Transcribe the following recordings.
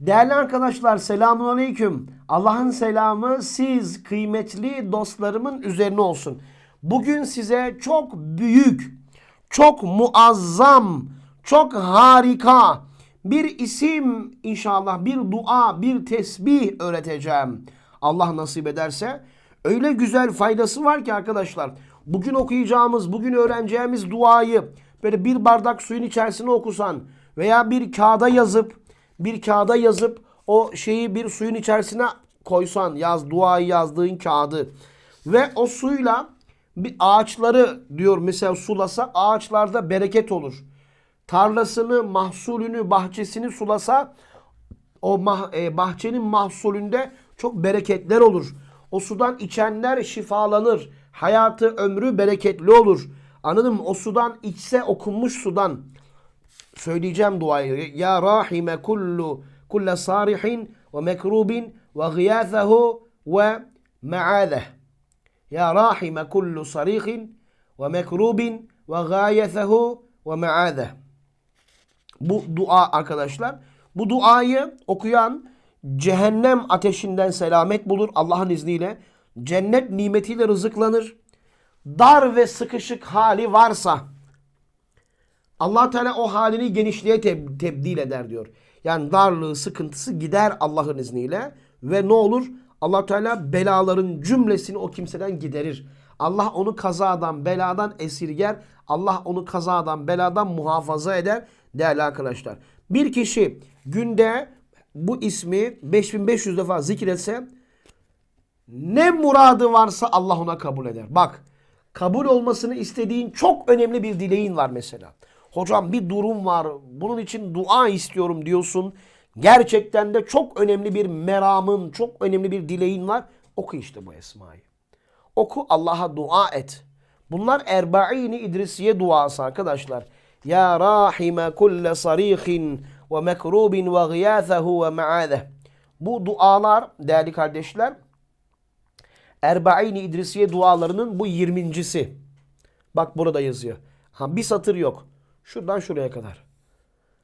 Değerli arkadaşlar selamun aleyküm. Allah'ın selamı siz kıymetli dostlarımın üzerine olsun. Bugün size çok büyük, çok muazzam, çok harika bir isim inşallah bir dua, bir tesbih öğreteceğim. Allah nasip ederse öyle güzel faydası var ki arkadaşlar. Bugün okuyacağımız, bugün öğreneceğimiz duayı böyle bir bardak suyun içerisine okusan veya bir kağıda yazıp bir kağıda yazıp o şeyi bir suyun içerisine koysan yaz duayı yazdığın kağıdı ve o suyla bir ağaçları diyor mesela sulasa ağaçlarda bereket olur. Tarlasını, mahsulünü, bahçesini sulasa o mah- e, bahçenin mahsulünde çok bereketler olur. O sudan içenler şifalanır. Hayatı, ömrü bereketli olur. Anladın mı? O sudan içse okunmuş sudan söyleyeceğim duayı. Ya rahime kullu kulle sarihin ve mekrubin ve gıyathehu ve me'adeh. Ya rahime kullu sarihin ve mekrubin ve gayethehu ve me'adeh. Bu dua arkadaşlar. Bu duayı okuyan cehennem ateşinden selamet bulur Allah'ın izniyle. Cennet nimetiyle rızıklanır. Dar ve sıkışık hali varsa allah Teala o halini genişliğe teb- tebdil eder diyor. Yani darlığı, sıkıntısı gider Allah'ın izniyle. Ve ne olur? allah Teala belaların cümlesini o kimseden giderir. Allah onu kazadan, beladan esirger. Allah onu kazadan, beladan muhafaza eder değerli arkadaşlar. Bir kişi günde bu ismi 5500 defa zikretse ne muradı varsa Allah ona kabul eder. Bak kabul olmasını istediğin çok önemli bir dileğin var mesela. Hocam bir durum var bunun için dua istiyorum diyorsun. Gerçekten de çok önemli bir meramın, çok önemli bir dileğin var. Oku işte bu esmayı. Oku Allah'a dua et. Bunlar Erba'ini İdrisiye duası arkadaşlar. Ya rahime kulle sarihin ve mekrubin ve gıyathehu ve me'adeh. Bu dualar değerli kardeşler Erba'ini İdrisiye dualarının bu 20.si. Bak burada yazıyor. Ha bir satır yok. Şuradan şuraya kadar.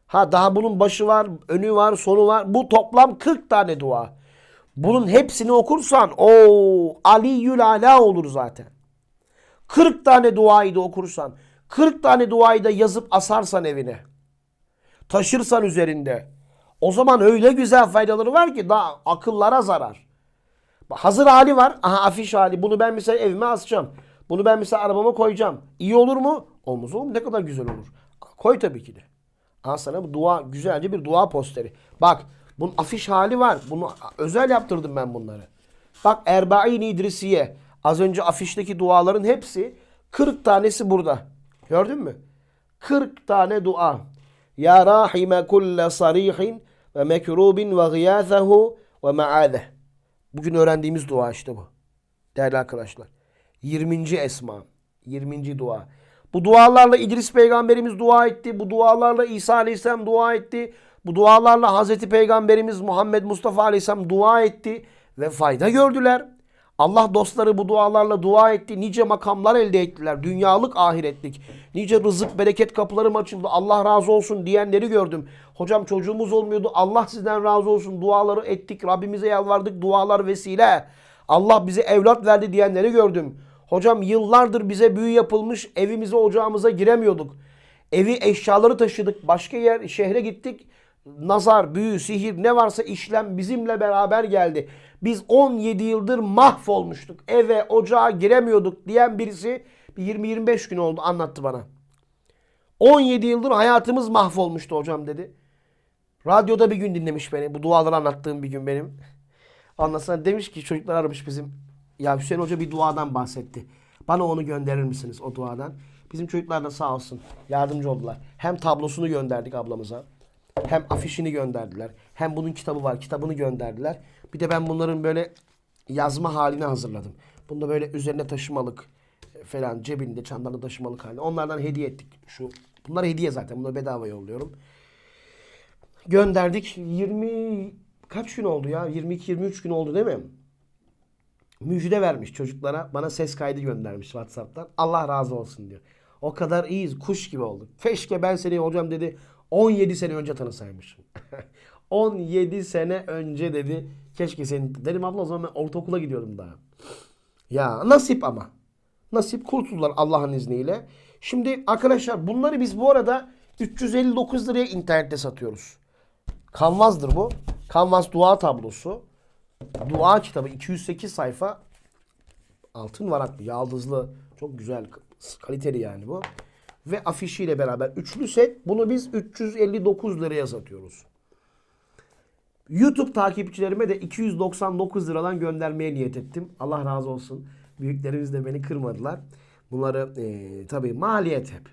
Ha daha bunun başı var, önü var, sonu var. Bu toplam 40 tane dua. Bunun hepsini okursan o Aliyyül Ala olur zaten. 40 tane duayı da okursan, 40 tane duayı da yazıp asarsan evine. Taşırsan üzerinde. O zaman öyle güzel faydaları var ki daha akıllara zarar. Hazır hali var. Aha afiş hali. Bunu ben mesela evime asacağım. Bunu ben mesela arabama koyacağım. İyi olur mu? Olmaz oğlum. Ne kadar güzel olur. Koy tabii ki de. Aha sana bu dua güzelce bir dua posteri. Bak bunun afiş hali var. Bunu özel yaptırdım ben bunları. Bak Erba'in İdrisiye. Az önce afişteki duaların hepsi 40 tanesi burada. Gördün mü? 40 tane dua. Ya rahime kulle sarihin ve mekrubin ve gıyathehu ve me'adeh. Bugün öğrendiğimiz dua işte bu. Değerli arkadaşlar. 20. esma. 20. dua. Bu dualarla İdris peygamberimiz dua etti. Bu dualarla İsa aleyhisselam dua etti. Bu dualarla Hazreti Peygamberimiz Muhammed Mustafa aleyhisselam dua etti. Ve fayda gördüler. Allah dostları bu dualarla dua etti. Nice makamlar elde ettiler. Dünyalık ahiretlik. Nice rızık bereket kapılarım açıldı. Allah razı olsun diyenleri gördüm. Hocam çocuğumuz olmuyordu. Allah sizden razı olsun. Duaları ettik. Rabbimize yalvardık. Dualar vesile. Allah bize evlat verdi diyenleri gördüm. Hocam yıllardır bize büyü yapılmış. Evimize ocağımıza giremiyorduk. Evi eşyaları taşıdık. Başka yer şehre gittik. Nazar, büyü, sihir ne varsa işlem bizimle beraber geldi. Biz 17 yıldır mahvolmuştuk. Eve, ocağa giremiyorduk diyen birisi bir 20-25 gün oldu anlattı bana. 17 yıldır hayatımız mahvolmuştu hocam dedi. Radyoda bir gün dinlemiş beni. Bu duaları anlattığım bir gün benim. Ondan sonra demiş ki çocuklar aramış bizim. Ya Hüseyin Hoca bir duadan bahsetti. Bana onu gönderir misiniz o duadan? Bizim çocuklar da sağ olsun yardımcı oldular. Hem tablosunu gönderdik ablamıza. Hem afişini gönderdiler. Hem bunun kitabı var. Kitabını gönderdiler. Bir de ben bunların böyle yazma halini hazırladım. Bunu da böyle üzerine taşımalık e, falan cebinde çantada taşımalık halinde. Onlardan hediye ettik. Şu bunlar hediye zaten. Bunları bedava yolluyorum. Gönderdik. 20 kaç gün oldu ya? 22-23 gün oldu değil mi? Müjde vermiş çocuklara. Bana ses kaydı göndermiş WhatsApp'tan. Allah razı olsun diyor. O kadar iyiyiz. Kuş gibi olduk. Keşke ben seni hocam dedi 17 sene önce tanısaymışım. 17 sene önce dedi. Keşke senin dedim abla o zaman ben ortaokula gidiyordum daha. Ya nasip ama. Nasip kurtuldular Allah'ın izniyle. Şimdi arkadaşlar bunları biz bu arada 359 liraya internette satıyoruz. Kanvazdır bu. Kanvaz dua tablosu. Dua kitabı 208 sayfa. Altın varaklı, yaldızlı. Çok güzel, kaliteli yani bu. Ve afişiyle beraber üçlü set. Bunu biz 359 liraya satıyoruz. YouTube takipçilerime de 299 liradan göndermeye niyet ettim. Allah razı olsun. Büyüklerimiz de beni kırmadılar. Bunları eee tabii maliyet hep.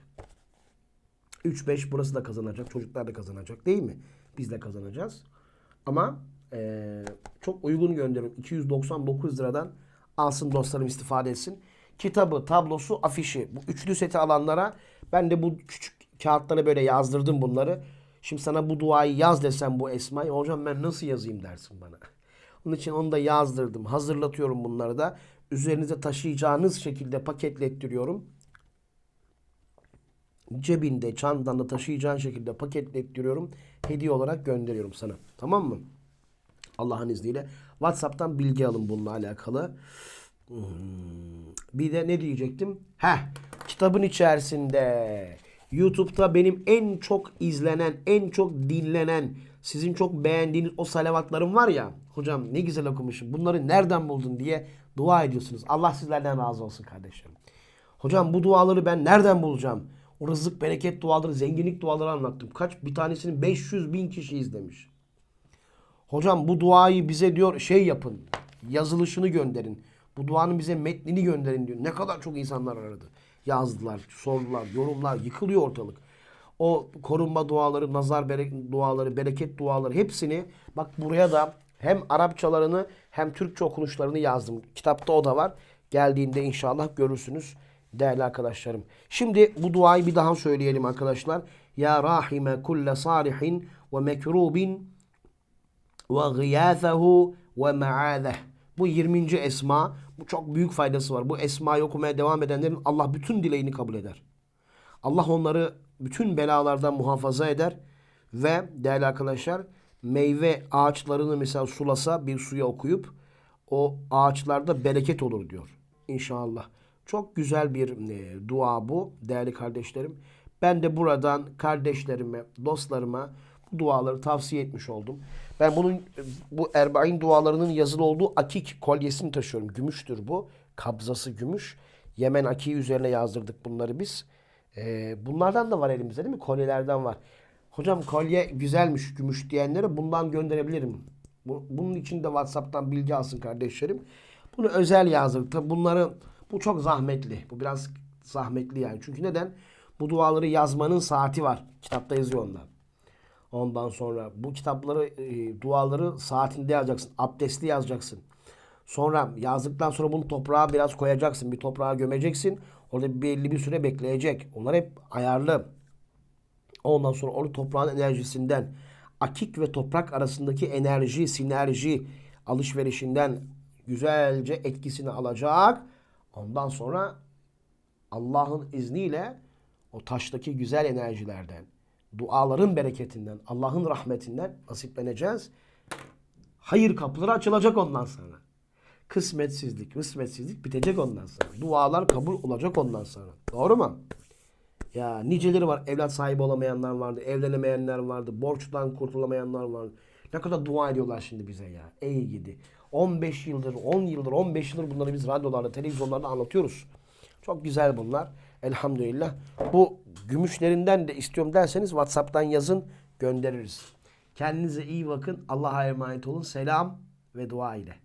3-5 burası da kazanacak. Çocuklar da kazanacak değil mi? Biz de kazanacağız. Ama eee, çok uygun gönderiyorum. 299 liradan alsın dostlarım istifade etsin. Kitabı, tablosu, afişi. Bu üçlü seti alanlara ben de bu küçük kağıtlara böyle yazdırdım bunları. Şimdi sana bu duayı yaz desem bu esmayı hocam ben nasıl yazayım dersin bana. Onun için onu da yazdırdım. Hazırlatıyorum bunları da. Üzerinize taşıyacağınız şekilde paketlettiriyorum cebinde, çantanda taşıyacağın şekilde paketlettiriyorum. Hediye olarak gönderiyorum sana. Tamam mı? Allah'ın izniyle. WhatsApp'tan bilgi alın bununla alakalı. Hmm. Bir de ne diyecektim? Heh, kitabın içerisinde YouTube'da benim en çok izlenen, en çok dinlenen, sizin çok beğendiğiniz o salavatlarım var ya. Hocam ne güzel okumuşum. Bunları nereden buldun diye dua ediyorsunuz. Allah sizlerden razı olsun kardeşim. Hocam bu duaları ben nereden bulacağım? O rızık, bereket duaları, zenginlik duaları anlattım. Kaç? Bir tanesini 500 bin kişi izlemiş. Hocam bu duayı bize diyor şey yapın. Yazılışını gönderin. Bu duanın bize metnini gönderin diyor. Ne kadar çok insanlar aradı. Yazdılar, sordular, yorumlar, yıkılıyor ortalık. O korunma duaları, nazar berek duaları, bereket duaları hepsini bak buraya da hem Arapçalarını hem Türkçe okunuşlarını yazdım. Kitapta o da var. Geldiğinde inşallah görürsünüz değerli arkadaşlarım. Şimdi bu duayı bir daha söyleyelim arkadaşlar. Ya rahime kulle salihin ve mekrubin ve gıyâthehu ve me'âzeh. Bu 20. esma. Bu çok büyük faydası var. Bu esmayı okumaya devam edenlerin Allah bütün dileğini kabul eder. Allah onları bütün belalardan muhafaza eder. Ve değerli arkadaşlar meyve ağaçlarını mesela sulasa bir suya okuyup o ağaçlarda bereket olur diyor. İnşallah. Çok güzel bir e, dua bu değerli kardeşlerim. Ben de buradan kardeşlerime, dostlarıma bu duaları tavsiye etmiş oldum. Ben bunun bu Erbain dualarının yazılı olduğu akik kolyesini taşıyorum. Gümüştür bu. Kabzası gümüş. Yemen akiği üzerine yazdırdık bunları biz. Ee, bunlardan da var elimizde değil mi? Kolyelerden var. Hocam kolye güzelmiş gümüş diyenlere bundan gönderebilirim. Bu, bunun için de WhatsApp'tan bilgi alsın kardeşlerim. Bunu özel yazdık. Tabi bunları bu çok zahmetli. Bu biraz zahmetli yani. Çünkü neden? Bu duaları yazmanın saati var. Kitapta yazıyor onlar. Ondan sonra bu kitapları, e, duaları saatinde yazacaksın. Abdestli yazacaksın. Sonra yazdıktan sonra bunu toprağa biraz koyacaksın. Bir toprağa gömeceksin. Orada belli bir süre bekleyecek. Onlar hep ayarlı. Ondan sonra onu toprağın enerjisinden, akik ve toprak arasındaki enerji, sinerji alışverişinden güzelce etkisini alacak. Ondan sonra Allah'ın izniyle o taştaki güzel enerjilerden, duaların bereketinden, Allah'ın rahmetinden nasipleneceğiz. Hayır kapıları açılacak ondan sonra. Kısmetsizlik, kısmetsizlik bitecek ondan sonra. Dualar kabul olacak ondan sonra. Doğru mu? Ya niceleri var. Evlat sahibi olamayanlar vardı. Evlenemeyenler vardı. Borçtan kurtulamayanlar vardı. Ne kadar dua ediyorlar şimdi bize ya. Ey gidi. 15 yıldır, 10 yıldır, 15 yıldır bunları biz radyolarda, televizyonlarda anlatıyoruz. Çok güzel bunlar. Elhamdülillah. Bu gümüşlerinden de istiyorum derseniz WhatsApp'tan yazın göndeririz. Kendinize iyi bakın. Allah'a emanet olun. Selam ve dua ile.